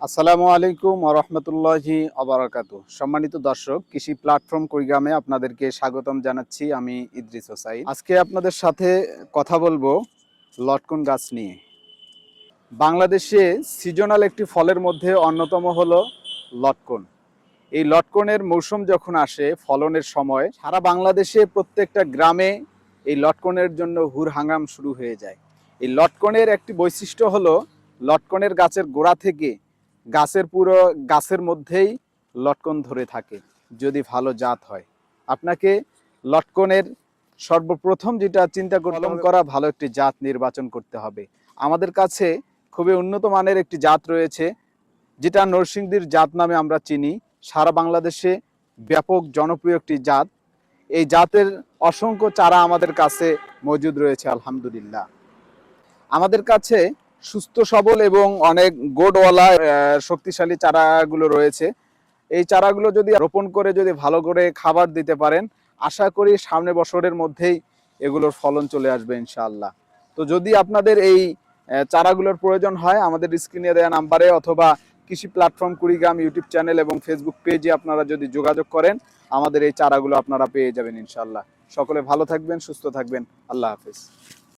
আসসালামু আলাইকুম ওরহমতুল্লাহি অবরাকাতু সম্মানিত দর্শক, কৃষি প্ল্যাটফর্ম কুড়িগ্রামে আপনাদেরকে স্বাগতম জানাচ্ছি আমি ইদ্রিস হোসাইন আজকে আপনাদের সাথে কথা বলব লটকন গাছ নিয়ে। বাংলাদেশে সিজনাল একটি ফলের মধ্যে অন্যতম হলো লটকন। এই লটকনের মৌসুম যখন আসে, ফলনের সময়, সারা বাংলাদেশে প্রত্যেকটা গ্রামে এই লটকনের জন্য হুর হাঙ্গাম শুরু হয়ে যায়। এই লটকনের একটি বৈশিষ্ট্য হলো লটকনের গাছের গোড়া থেকে গাছের পুরো গাছের মধ্যেই লটকন ধরে থাকে যদি ভালো জাত হয়। আপনাকে লটকনের সর্বপ্রথম যেটা চিন্তা কলম করা ভালো একটি জাত নির্বাচন করতে হবে। আমাদের কাছে খুবই উন্নত মানের একটি জাত রয়েছে যেটা নরসিংদীর জাত নামে আমরা চিনি। সারা বাংলাদেশে ব্যাপক জনপ্রিয় একটি জাত। এই জাতের অসংখ্য চারা আমাদের কাছে মজুদ রয়েছে আলহামদুলিল্লাহ। আমাদের কাছে সুস্থ, সবল এবং অনেক গোডওয়ালা শক্তিশালী চারাগুলো রয়েছে। এই চারাগুলো যদি রোপণ করে যদি ভালো করে খাবার দিতে পারেন, আশা করি সামনে বছরের মধ্যেই এগুলোর ফলন চলে আসবে ইনশাআল্লাহ। তো যদি আপনাদের এই চারাগুলোর প্রয়োজন হয়, আমাদের স্ক্রিনে দেওয়া নাম্বারে অথবা কৃষি প্ল্যাটফর্ম কুড়িগ্রাম ইউটিউব চ্যানেল এবং ফেসবুক পেজে আপনারা যদি যোগাযোগ করেন, আমাদের এই চারাগুলো আপনারা পেয়ে যাবেন ইনশাআল্লাহ। সকলে ভালো থাকবেন, সুস্থ থাকবেন। আল্লাহ হাফেজ।